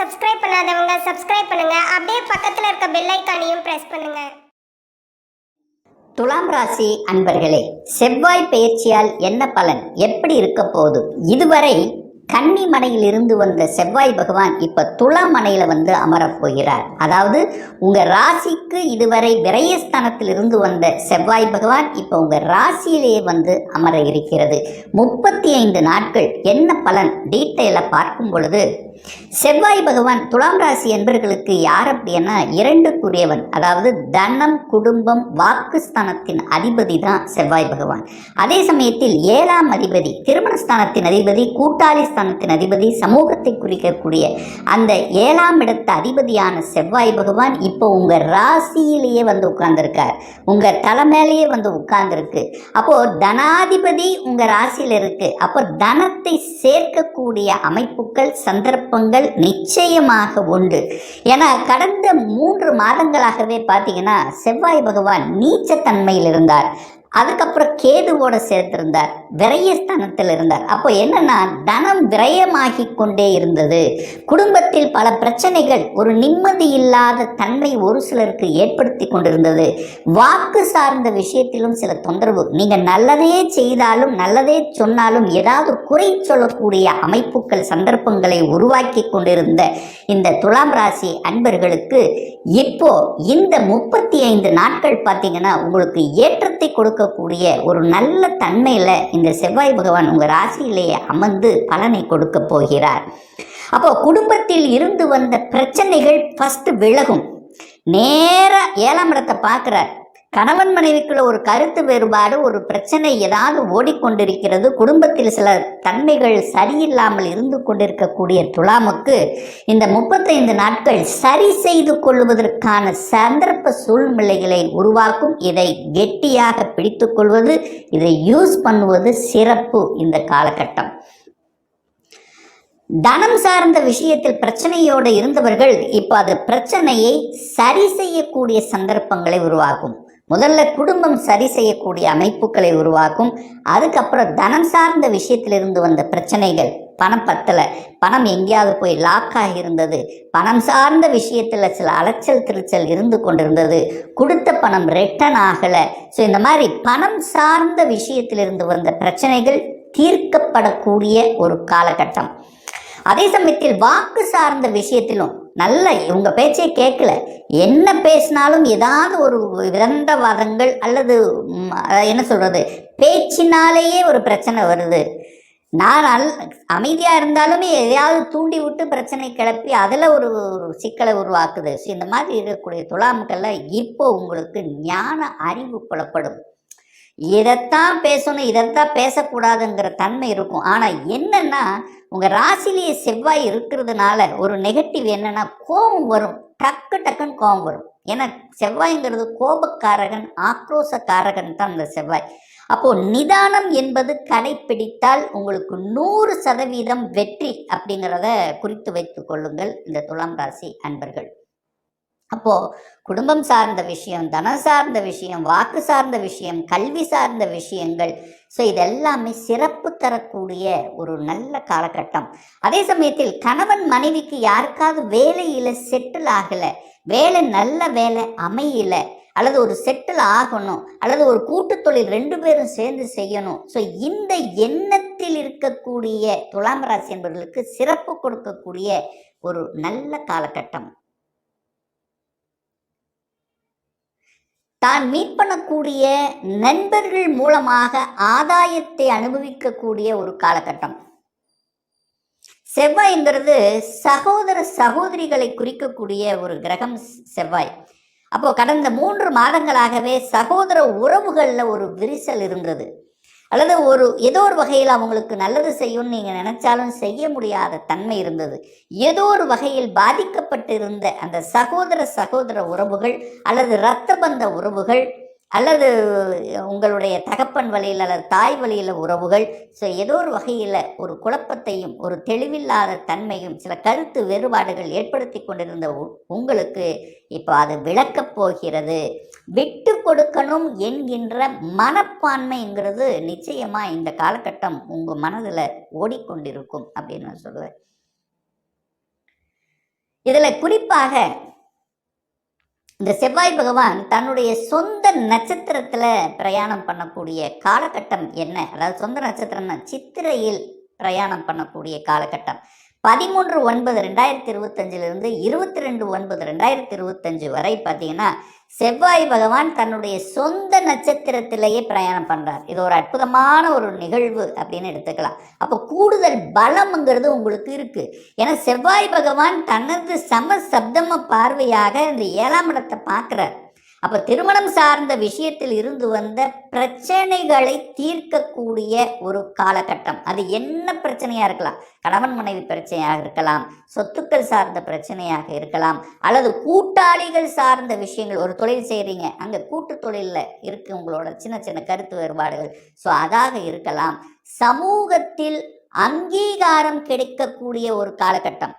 Subscribe பண்ணாதவங்க subscribe பண்ணுங்க. அப்படியே பக்கத்துல இருக்க பெல் ஐக்கானையும் பிரஸ் பண்ணுங்க. துலாம் ராசி அன்பர்களே செவ்வாய் பெயர்ச்சியால் என்ன பலன்? எப்படி இருக்க போகுது? இதுவரை கன்னி மனையில் இருந்து வந்த செவ்வாய் பகவான் இப்ப துலாம் மனையில் வந்து அமரப் போகிறார். அதாவது உங்க ராசிக்கு இதுவரை விரயஸ்தானத்தில் இருந்து வந்த செவ்வாய் பகவான் இப்ப உங்க ராசியிலேயே வந்து அமர இருக்கிறது. முப்பத்தி ஐந்து நாட்கள் என்ன பலன்? டீட்டெயில பார்க்கும் பொழுது செவ்வாய் பகவான் துலாம் ராசி என்பர்களுக்கு யார் அப்படின்னா இரண்டுக்குரியவன் அதாவது தனம் குடும்பம் வாக்குஸ்தானத்தின் அதிபதி தான் செவ்வாய் பகவான். அதே சமயத்தில் ஏழாம் அதிபதி திருமணஸ்தானத்தின் அதிபதி கூட்டாளி ஸ்தானத்தின் அதிபதி சமூகத்தை குறிக்கக்கூடிய அந்த ஏழாம் இடத்து அதிபதியான செவ்வாய் பகவான் இப்போ உங்க ராசியிலேயே வந்து உட்கார்ந்துருக்கார். உங்க தலை வந்து உட்கார்ந்துருக்கு. அப்போ தனாதிபதி உங்க ராசியில இருக்கு. அப்போ தனத்தை சேர்க்கக்கூடிய அமைப்புகள் சந்தர்ப்பங்கள் நிச்சயமாக உண்டு. ஏன்னா கடந்த மூன்று மாதங்களாகவே பார்த்தீங்கன்னா செவ்வாய் பகவான் நீச்சத்தன்மையில் இருந்தார். அதுக்கப்புறம் கேதுவோட சேர்த்திருந்தார் விரயஸ்தானத்தில் இருந்தார். அப்போ என்னன்னா தனம் விரயமாகி கொண்டே இருந்தது. குடும்பத்தில் பல பிரச்சனைகள் ஒரு நிம்மதி இல்லாத தன்மை ஒரு சிலருக்கு ஏற்படுத்தி கொண்டிருந்தது. வாக்கு சார்ந்த விஷயத்திலும் சில தொந்தரவு. நீங்க நல்லதே செய்தாலும் நல்லதே சொன்னாலும் ஏதாவது குறை சொல்லக்கூடிய அமைப்புகள் சந்தர்ப்பங்களை உருவாக்கி கொண்டிருந்த இந்த துலாம் ராசி அன்பர்களுக்கு இப்போ இந்த முப்பத்தி ஐந்து நாட்கள் பார்த்தீங்கன்னா உங்களுக்கு ஏற்றத்தை கொடுக்கக்கூடிய ஒரு நல்ல தன்மையில் இந்த செவ்வாய் பகவான் உங்கள் ராசியிலேயே அமர்ந்து பலனை கொடுக்க போகிறார். அப்போ குடும்பத்தில் இருந்து வந்த பிரச்சனைகள் ஃபஸ்ட்டு விலகும். நேராக ஏழாம் இடத்தை பார்க்குறார். கணவன் மனைவிக்குள்ள ஒரு கருத்து வேறுபாடு ஒரு பிரச்சனை ஏதாவது ஓடிக்கொண்டிருக்கிறது. குடும்பத்தில் சில தன்மைகள் சரியில்லாமல் இருந்து கொண்டிருக்கக்கூடிய துலாமுக்கு இந்த முப்பத்தைந்து நாட்கள் சரி செய்து கொள்வதற்கான சந்தர்ப்ப சூழ்நிலைகளை உருவாக்கும். இதை கெட்டியாக பிடித்துக்கொள்வது இதை யூஸ் பண்ணுவது சிறப்பு இந்த காலகட்டம். தனம் சார்ந்த விஷயத்தில் பிரச்சனையோடு இருந்தவர்கள் இப்போ அது பிரச்சனையை சரி செய்யக்கூடிய சந்தர்ப்பங்களை உருவாகும் முதல்ல குடும்பம் சரி செய்யக்கூடிய அமைப்புகளை உருவாக்கும். அதுக்கப்புறம் தனம் சார்ந்த விஷயத்திலிருந்து வந்த பிரச்சனைகள். பணம் பத்தலை. பணம் எங்கேயாவது போய் லாக் ஆகியிருந்தது பணம் சார்ந்த விஷயத்தில் சில அலைச்சல் திருச்சல் இருந்து கொண்டிருந்தது. கொடுத்த பணம் ரிட்டன் ஆகலை. ஸோ இந்த மாதிரி பணம் சார்ந்த விஷயத்திலிருந்து வந்த பிரச்சனைகள் தீர்க்கப்படக்கூடிய ஒரு காலகட்டம். அதே சமயத்தில் வாக்கு சார்ந்த விஷயத்திலும் நல்ல இவங்க பேச்சே கேட்கல என்ன பேசினாலும் ஏதாவது ஒரு விதண்டவாதங்கள் அல்லது என்ன சொல்கிறது பேச்சினாலேயே ஒரு பிரச்சனை வருது. நான் அல் அமைதியாக இருந்தாலுமே எதையாவது தூண்டி விட்டு பிரச்சனை கிளப்பி அதில் ஒரு ஒரு சிக்கலை உருவாக்குது. ஸோ இந்த மாதிரி இருக்கக்கூடிய துலாமுக்கெல்லாம் இப்போ உங்களுக்கு ஞான அறிவு புலப்படும். இதைத்தான் பேசணும் இதைத்தான் பேசக்கூடாதுங்கிற தன்மை இருக்கும். ஆனால் என்னென்னா உங்கள் ராசிலேயே செவ்வாய் இருக்கிறதுனால ஒரு நெகட்டிவ் என்னென்னா கோபம் வரும். டக்கு டக்குன்னு கோபம் வரும். ஏன்னா செவ்வாய்ங்கிறது கோபக்காரகன் ஆக்ரோசக்காரகன் தான் அந்த செவ்வாய். அப்போது நிதானம் என்பது கடைப்பிடித்தால் உங்களுக்கு நூறு சதவீதம் வெற்றி அப்படிங்கிறத குறித்து வைத்துக் கொள்ளுங்கள். இந்த துலாம் ராசி அன்பர்கள். அப்போ குடும்பம் சார்ந்த விஷயம் தனம் சார்ந்த விஷயம் வாக்கு சார்ந்த விஷயம் கல்வி சார்ந்த விஷயங்கள். ஸோ இதெல்லாமே சிறப்பு தரக்கூடிய ஒரு நல்ல காலகட்டம். அதே சமயத்தில் கணவன் மனைவிக்கு யாருக்காவது வேலையில் செட்டில் ஆகலை வேலை நல்ல வேலை அமையல அல்லது ஒரு செட்டில் ஆகணும் அல்லது ஒரு கூட்டு தொழில் ரெண்டு பேரும் சேர்ந்து செய்யணும். ஸோ இந்த எண்ணத்தில் இருக்கக்கூடிய துலாம் ராசி என்பவர்களுக்கு சிறப்பு கொடுக்கக்கூடிய ஒரு நல்ல காலகட்டம். தான் மீட் பண்ணக்கூடிய நண்பர்கள் மூலமாக ஆதாயத்தை அனுபவிக்கக்கூடிய ஒரு காலகட்டம். செவ்வாய்ங்கிறது சகோதர சகோதரிகளை குறிக்கக்கூடிய ஒரு கிரகம் செவ்வாய். அப்போது கடந்த மூன்று மாதங்களாகவே சகோதர உறவுகளில் ஒரு விரிசல் இருந்தது. அல்லது ஒரு ஏதோ ஒரு வகையில் அவங்களுக்கு நல்லது செய்யும்னு நீங்கள் நினைச்சாலும் செய்ய முடியாத தன்மை இருந்தது. ஏதோ ஒரு வகையில் பாதிக்கப்பட்டிருந்த அந்த சகோதர சகோதர உறவுகள் அல்லது இரத்த பந்த உறவுகள் அல்லது உங்களுடைய தகப்பன் வழியில் அல்லது தாய் வழியில் உறவுகள் ஸோ ஏதோ ஒரு வகையில் ஒரு குழப்பத்தையும் ஒரு தெளிவில்லாத தன்மையும் சில கருத்து வேறுபாடுகள் ஏற்படுத்தி கொண்டிருந்த உங்களுக்கு இப்போ அது விளக்கப் போகிறது. விட்டு கொடுக்கணும் என்கின்ற மனப்பான்மைங்கிறது நிச்சயமாக இந்த காலகட்டம் உங்கள் மனதில் ஓடிக்கொண்டிருக்கும் அப்படின்னு நான் சொல்லுவேன். இதில் குறிப்பாக இந்த செவ்வாய் பகவான் தன்னுடைய சொந்த நட்சத்திரத்தில் பிரயாணம் பண்ணக்கூடிய காலகட்டம் என்ன? அதாவது சொந்த நட்சத்திரம்னா சித்திரையில் பிரயாணம் பண்ணக்கூடிய காலகட்டம். பதிமூன்று ஒன்பது ரெண்டாயிரத்தி இருபத்தஞ்சிலிருந்து இருபத்தி ரெண்டு ஒன்பது ரெண்டாயிரத்தி இருபத்தஞ்சு வரை பார்த்தீங்கன்னா செவ்வாய் பகவான் தன்னுடைய சொந்த நட்சத்திரத்திலேயே பிரயாணம் பண்ணுறார் இது ஒரு அற்புதமான ஒரு நிகழ்வு அப்படின்னு எடுத்துக்கலாம். அப்போ கூடுதல் பலம்ங்கிறது உங்களுக்கு இருக்கு. ஏன்னா செவ்வாய் பகவான் தனது சம சப்தம பார்வையாக இந்த ஏழாம் இடத்தை பார்க்குறார். அப்ப திருமணம் சார்ந்த விஷயத்தில் இருந்து வந்த பிரச்சனைகளை தீர்க்கக்கூடிய ஒரு காலகட்டம். அது என்ன பிரச்சனையா இருக்கலாம்? கணவன் மனைவி பிரச்சனையாக இருக்கலாம் சொத்துக்கள் சார்ந்த பிரச்சனையாக இருக்கலாம் அல்லது கூட்டாளிகள் சார்ந்த விஷயங்கள். ஒரு தொழில் செய்கிறீங்க அங்கே கூட்டு தொழிலில் இருக்கு உங்களோட சின்ன சின்ன கருத்து வேறுபாடுகள். ஸோ அதாக இருக்கலாம். சமூகத்தில் அங்கீகாரம் கிடைக்கக்கூடிய ஒரு காலகட்டம்.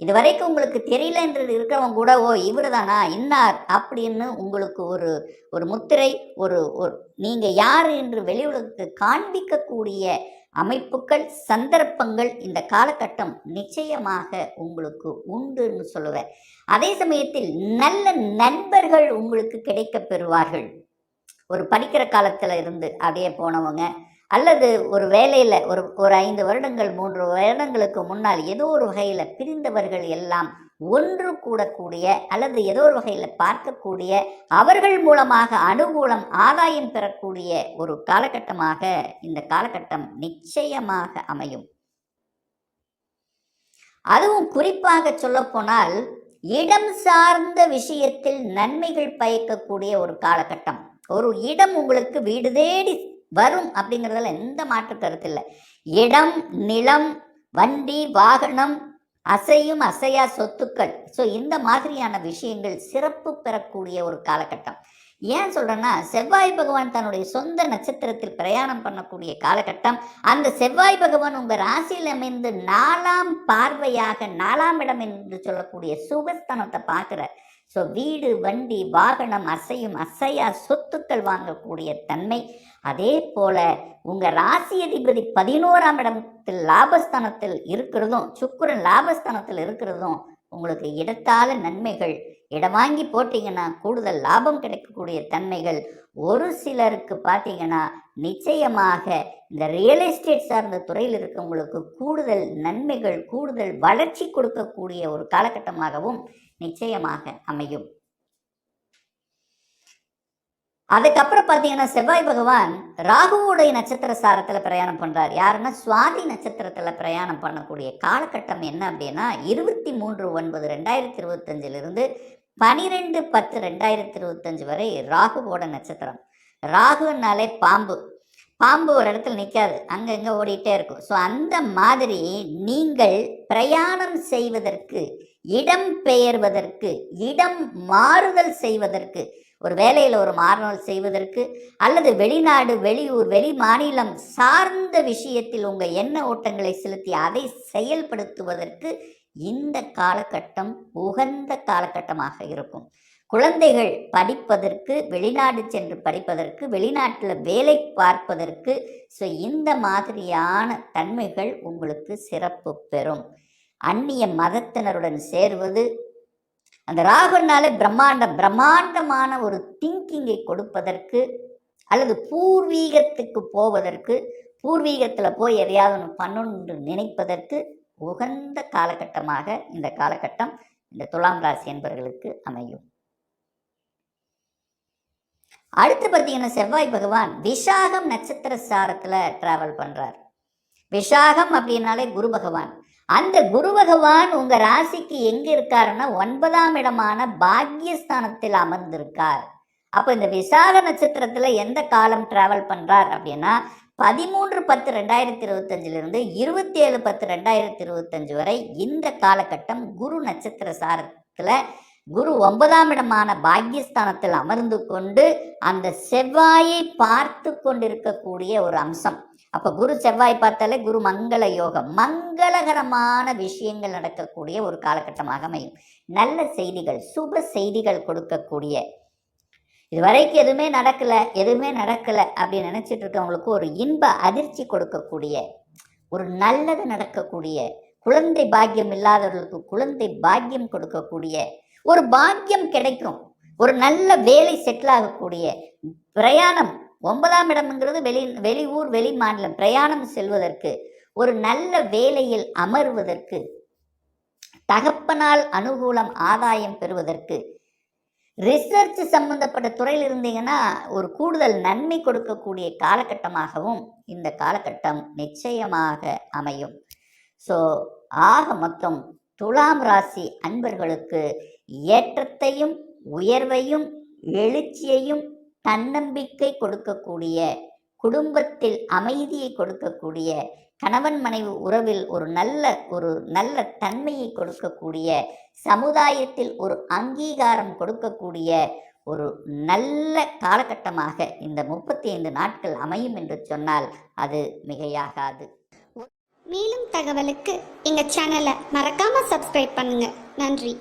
இதுவரைக்கும் உங்களுக்கு தெரியல என்று இருக்கிறவங்க கூட ஓ இவர் தானா இன்னார்? அப்படின்னு உங்களுக்கு ஒரு ஒரு முத்திரை ஒரு ஒரு நீங்கள் யார் என்று வெளி உலகத்துக்கு காண்பிக்கக்கூடிய அமைப்புகள் சந்தர்ப்பங்கள் இந்த காலகட்டம் நிச்சயமாக உங்களுக்கு உண்டுன்னு சொல்லுவேன். அதே சமயத்தில் நல்ல நண்பர்கள் உங்களுக்கு கிடைக்கப் பெறுவார்கள் ஒரு படிக்கிற காலத்தில் இருந்து அப்படியே போனவங்க அல்லது ஒரு வேலையில் ஒரு ஒரு ஐந்து வருடங்கள் மூன்று வருடங்களுக்கு முன்னால் ஏதோ ஒரு வகையில் பிரிந்தவர்கள் எல்லாம் ஒன்று கூடக்கூடிய அல்லது ஏதோ ஒரு வகையில் பார்க்கக்கூடிய அவர்கள் மூலமாக அனுகூலம் ஆதாயம் பெறக்கூடிய ஒரு காலகட்டமாக இந்த காலகட்டம் நிச்சயமாக அமையும். அதுவும் குறிப்பாக சொல்லப்போனால் இடம் சார்ந்த விஷயத்தில் நன்மைகள் பயக்கக்கூடிய ஒரு காலகட்டம். ஒரு இடம் உங்களுக்கு வீடு தேடி வரும் அப்படிங்கிறதுல எந்த மாற்று கருத்து இல்லை. இடம் நிலம் வண்டி வாகனம் அசையும் அசையா சொத்துக்கள். ஸோ இந்த மாதிரியான விஷயங்கள் சிறப்பு பெறக்கூடிய ஒரு காலகட்டம். ஏன் சொல்கிறேன்னா செவ்வாய் பகவான் தன்னுடைய சொந்த நட்சத்திரத்தில் பிரயாணம் பண்ணக்கூடிய காலகட்டம். அந்த செவ்வாய் பகவான் உங்கள் ராசியில் அமைந்து நாலாம் பார்வையாக நாலாம் இடம் என்று சொல்லக்கூடிய சுகஸ்தானத்தை பார்க்குறார். ஸோ வீடு வண்டி வாகனம் அசையும் அசையா சொத்துக்கள் வாங்கக்கூடிய தன்மை. அதே போல உங்கள் ராசி அதிபதி பதினோராம் இடத்தில் லாபஸ்தானத்தில் இருக்கிறதும் சுக்கிரன் லாபஸ்தானத்தில் இருக்கிறதும் உங்களுக்கு இடத்தால நன்மைகள் இடம் வாங்கி போட்டீங்கன்னா கூடுதல் லாபம் கிடைக்கக்கூடிய தன்மைகள். ஒரு சிலருக்கு பார்த்தீங்கன்னா நிச்சயமாக இந்த ரியல் எஸ்டேட் சார்ந்த துறையில் இருக்கவங்களுக்கு கூடுதல் நன்மைகள் கூடுதல் வளர்ச்சி கொடுக்கக்கூடிய ஒரு காலகட்டமாகவும் நிச்சயமாக அமையும். அதுக்கப்புறம் பார்த்தீங்கன்னா செவ்வாய் பகவான் ராகுவோடைய நட்சத்திர சாரத்தில் பிரயாணம் பண்ணுறார் யாருன்னா சுவாதி நட்சத்திரத்தில் பிரயாணம் பண்ணக்கூடிய காலகட்டம் என்ன அப்படின்னா இருபத்தி மூன்று ஒன்பது ரெண்டாயிரத்தி இருபத்தஞ்சிலிருந்து பனிரெண்டு பத்து ரெண்டாயிரத்தி இருபத்தஞ்சு வரை ராகுவோட நட்சத்திரம். ராகுனாலே பாம்பு. பாம்பு ஒரு இடத்துல நிற்காது அங்கங்கே ஓடிட்டே இருக்கும். ஸோ அந்த மாதிரி நீங்கள் பிரயாணம் செய்வதற்கு இடம் பெயர்வதற்கு இடம் மாறுதல் செய்வதற்கு ஒரு வேலையில் ஒரு மாறுதல் செய்வதற்கு அல்லது வெளிநாடு வெளியூர் வெளி மாநிலம் சார்ந்த விஷயத்தில் உங்கள் எண்ண ஓட்டங்களை செலுத்தி அதை செயல்படுத்துவதற்கு இந்த காலகட்டம் உகந்த காலகட்டமாக இருக்கும். குழந்தைகள் படிப்பதற்கு வெளிநாடு சென்று படிப்பதற்கு வெளிநாட்டில் வேலை பார்ப்பதற்கு ஸோ இந்த மாதிரியான தன்மைகள் உங்களுக்கு சிறப்பு பெறும். அந்நிய மதத்தினருடன் சேருவது அந்த ராகுனால பிரம்மாண்ட பிரம்மாண்டமான ஒரு திங்கிங்கை கொடுப்பதற்கு அல்லது பூர்வீகத்துக்கு போவதற்கு பூர்வீகத்தில் போய் எதையாவது ஒன்று பண்ணணும்னு நினைப்பதற்கு உகந்த காலகட்டமாக இந்த காலகட்டம் இந்த துலாம் ராசி என்பவர்களுக்கு அமையும். அடுத்து பார்த்தீங்கன்னா செவ்வாய் பகவான் விசாகம் நட்சத்திர சாரத்தில் டிராவல் பண்ணுறார் விஷாகம் அப்படின்னாலே குரு பகவான். அந்த குரு பகவான் உங்க ராசிக்கு எங்க இருக்காருன்னா ஒன்பதாம் இடமான பாக்யஸ்தானத்தில் அமர்ந்திருக்கார். அப்போ இந்த விசாக நட்சத்திரத்துல எந்த காலம் டிராவல் பண்றார் அப்படின்னா பதிமூன்று பத்து ரெண்டாயிரத்தி இருபத்தஞ்சிலிருந்து இருபத்தி ஏழு பத்து ரெண்டாயிரத்தி இருபத்தஞ்சு வரை இந்த காலகட்டம் குரு நட்சத்திர சாரத்தில் குரு ஒன்பதாம் இடமான பாக்யஸ்தானத்தில் அமர்ந்து கொண்டு அந்த செவ்வாயை பார்த்து கொண்டிருக்கக்கூடிய ஒரு அம்சம். அப்ப குரு செவ்வாய் பார்த்தாலே குரு மங்கள யோகம் மங்களகரமான விஷயங்கள் நடக்கக்கூடிய ஒரு காலகட்டமாக அமையும். நல்ல செய்திகள் சுப செய்திகள் கொடுக்கக்கூடிய. இதுவரைக்கும் எதுவுமே நடக்கல எதுவுமே நடக்கல அப்படின்னு நினைச்சிட்டு இருக்கவங்களுக்கு ஒரு இன்ப அதிர்ச்சி கொடுக்கக்கூடிய ஒரு நல்லது நடக்கக்கூடிய குழந்தை பாக்கியம் இல்லாதவர்களுக்கு குழந்தை பாக்கியம் கொடுக்கக்கூடிய ஒரு பாக்கியம் கிடைக்கும். ஒரு நல்ல வேலை செட்டில் ஆகக்கூடிய பிரயாணம் ஒன்பதாம் இடம்ங்கிறது வெளி வெளியூர் வெளி மாநிலம். பிரயாணம் செல்வதற்கு ஒரு நல்ல வேலையில் அமர்வதற்கு தகப்பனால் அனுகூலம் ஆதாயம் பெறுவதற்கு ரிசர்ச் சம்பந்தப்பட்ட துறையில் இருந்தீங்கன்னா ஒரு கூடுதல் நன்மை கொடுக்கக்கூடிய காலகட்டமாகவும் இந்த காலகட்டம் நிச்சயமாக அமையும். ஸோ ஆக மொத்தம் துலாம் ராசி அன்பர்களுக்கு ஏற்றத்தையும் உயர்வையும் எழுச்சியையும் தன்னம்பிக்கை கொடுக்கக்கூடிய குடும்பத்தில் அமைதியை கொடுக்கக்கூடிய கணவன் மனைவி உறவில் ஒரு நல்ல ஒரு நல்ல தன்மையை கொடுக்கக்கூடிய சமுதாயத்தில் ஒரு அங்கீகாரம் கொடுக்கக்கூடிய ஒரு நல்ல காலகட்டமாக இந்த முப்பத்தி ஐந்து நாட்கள் அமையும் என்று சொன்னால் அது மிகையாகாது. மேலும் தகவலுக்கு எங்கள் சேனலை மறக்காம சப்ஸ்கிரைப் பண்ணுங்க. நன்றி.